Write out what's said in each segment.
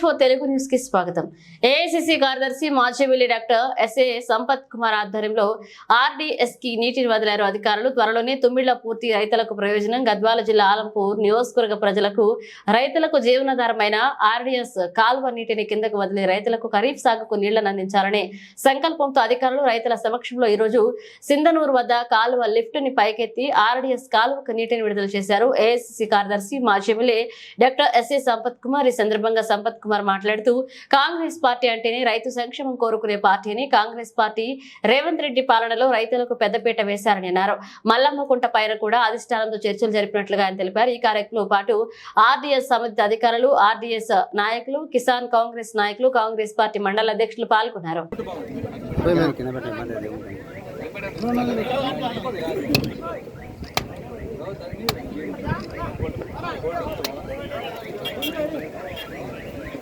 Four Telugu న్యూస్కి స్వాగతం. AICC కార్యదర్శి Machivelli doctor S A Sampath Kumar ఆధ్వర్యంలో ఆర్డీఎస్కి నీటిని వదిలారు అధికారులు త్వరలోనే తుమ్మిళ్ళ పూర్తి రైతులకు ప్రయోజనం. గద్వాల జిల్లా ఆలంపూర్ నియోజకవర్గ ప్రజలకు రైతులకు జీవనాధారమైన ఆర్డీఎస్ కాలువ నీటిని కిందకు వదిలి రైతులకు ఖరీఫ్ సాగుకు నీళ్ళను అందించాలనే సంకల్పంతో అధికారులు రైతుల సమక్షంలో ఈరోజు సింధనూరు వద్ద కాలువ లిఫ్ట్ని పైకెత్తి ఆర్డీఎస్ కాలువకు నీటిని విడుదల చేశారు. ఏఐసిసి కార్యదర్శి Machivelli doctor S A Sampath Kumar. ఈ సందర్భంగా సంపత్ కుమార్ మాట్లాడుతూ కాంగ్రెస్ పార్టీ అంటేనే రైతు సంక్షేమం కోరుకునే పార్టీ అని కాంగ్రెస్ పార్టీ రేవంత్ రెడ్డి పాలనలో రైతులకు పెద్దపీట వేశారని అన్నారు. మల్లమ్మకుంట పైన కూడా అధిష్టానంతో చర్చలు జరిపినట్లుగా ఆయన తెలిపారు. ఈ కార్యక్రమంలో పాటు ఆర్డీఎస్ సమితి అధికారులు ఆర్డీఎస్ నాయకులు కిసాన్ కాంగ్రెస్ నాయకులు కాంగ్రెస్ పార్టీ మండల అధ్యక్షులు పాల్గొన్నారు.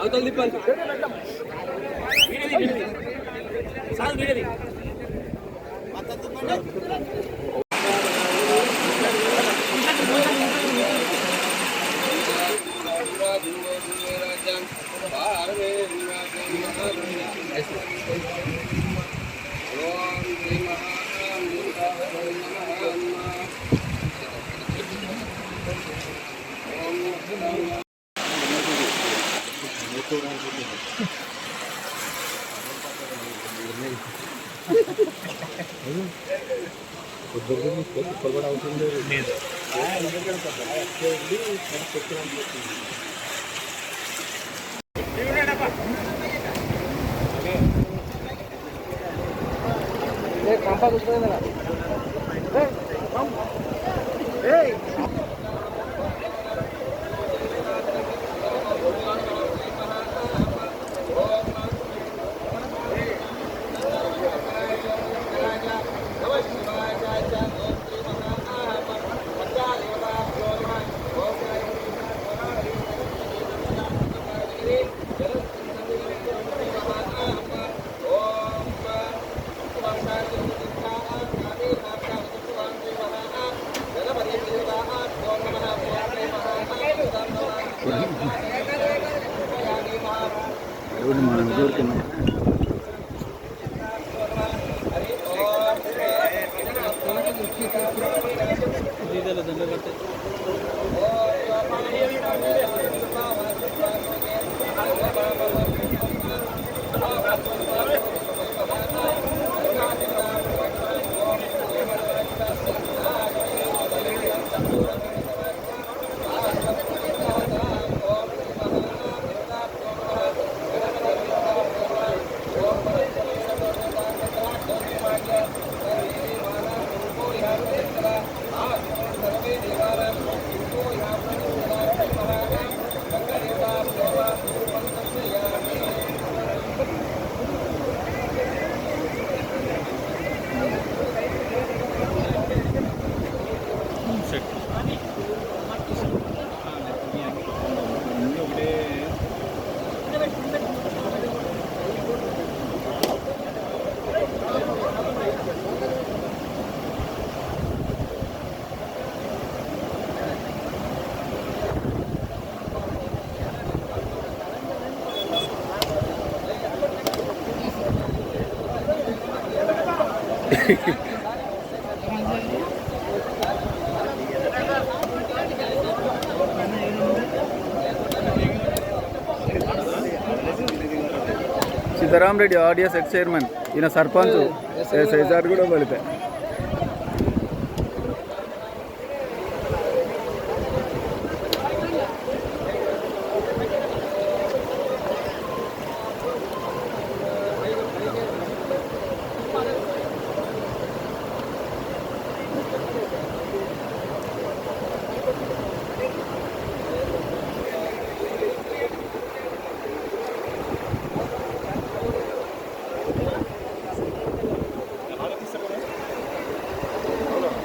అవతల కూడా అగ్గా అగ్గా సార్ ఇక్కడ చూడు సార్ సార్ సార్ అవతల తిప్పాలి ఎవరు మనం దూరుకున్నాం సీతారాం రెడ్డి ఆడియస్ ఎక్స్ చైర్మన్ ఈయన సర్పంచ్ సైజార్ కూడా పడితే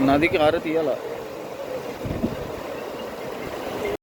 నదికి ఆర తీయాల